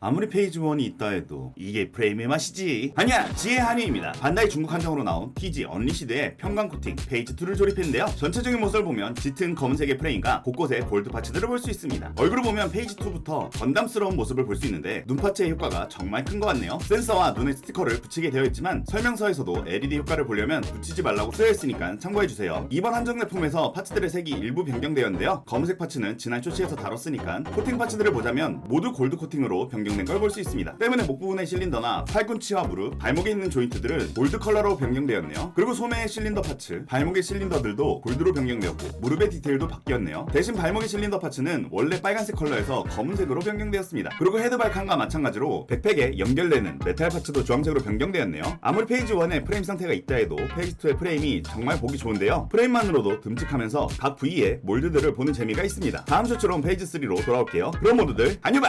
아무리 페이지 1이 있다 해도 이게 프레임의 맛이지. 아니야 지혜 한의입니다. 반다이 중국 한정으로 나온 TG 언리시드의 평강 코팅 페이지 2를 조립했는데요. 전체적인 모습을 보면 짙은 검은색의 프레임과 곳곳에 골드 파츠들을 볼 수 있습니다. 얼굴을 보면 페이지 2부터 건담스러운 모습을 볼 수 있는데 눈파츠의 효과가 정말 큰 것 같네요. 센서와 눈에 스티커를 붙이게 되어 있지만 설명서에서도 LED 효과를 보려면 붙이지 말라고 쓰여 있으니까 참고해주세요. 이번 한정 제품에서 파츠들의 색이 일부 변경되었는데요. 검은색 파츠는 지난 쇼츠에서 다뤘으니까 코팅 파츠들을 보자면 모두 골드 코팅으로 변경 된 걸 볼 수 있습니다. 때문에 목 부분의 실린더나 팔꿈치와 무릎, 발목에 있는 조인트들은 골드 컬러로 변경되었네요. 그리고 소매의 실린더 파츠, 발목의 실린더들도 골드로 변경되었고 무릎의 디테일도 바뀌었네요. 대신 발목의 실린더 파츠는 원래 빨간색 컬러에서 검은색으로 변경되었습니다. 그리고 헤드발칸과 마찬가지로 백팩에 연결되는 메탈 파츠도 주황색으로 변경되었네요. 아무리 페이지 1의 프레임 상태가 있다 해도 페이지 2의 프레임이 정말 보기 좋은데요. 프레임만으로도 듬직하면서 각 부위의 몰드들을 보는 재미가 있습니다. 다음 쇼츠로 페이지 3로 돌아올게요. 그럼 모두들 안녕 봐